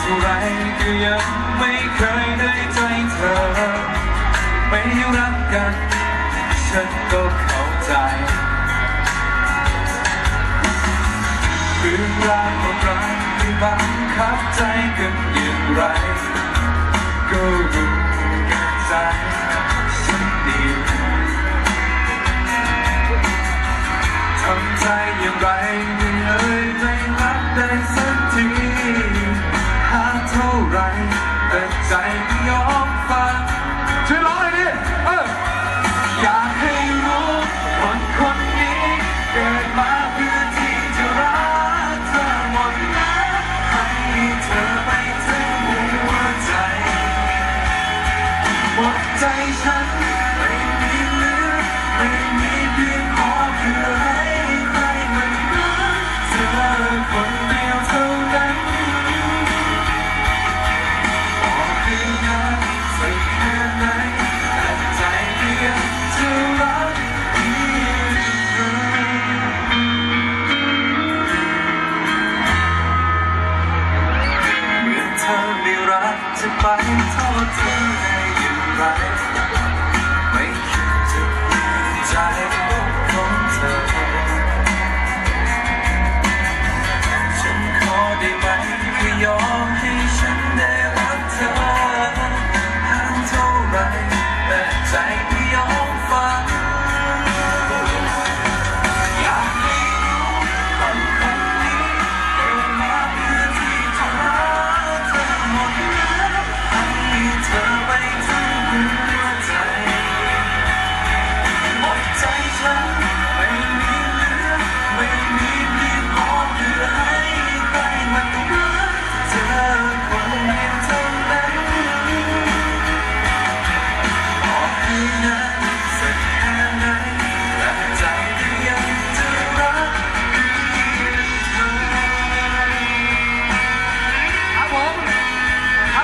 เท่าไรก็ยังไม่เคยได้ใจเธอ ไม่รักกัน ฉันก็เข้าใจเรื่องราวของรักไม่บังคับใจกันอย่างไร ก็รู้กันใจฉันดีทำใจอย่างไร time. time.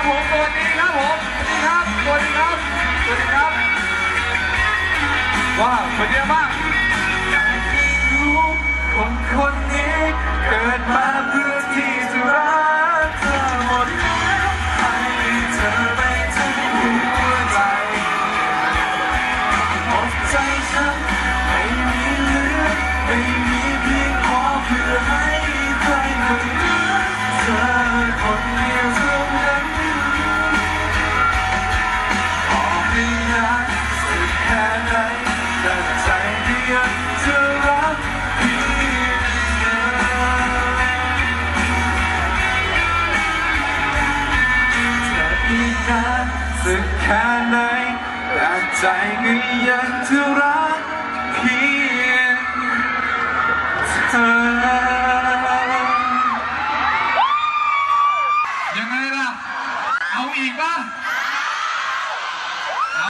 ผมสวัสดีครับผมสวัสดีครับสวัสดีครับสวัสดีครับว้าวเป็นยังไงบ้าก ใจก็ยังจะรักเพียงเธอ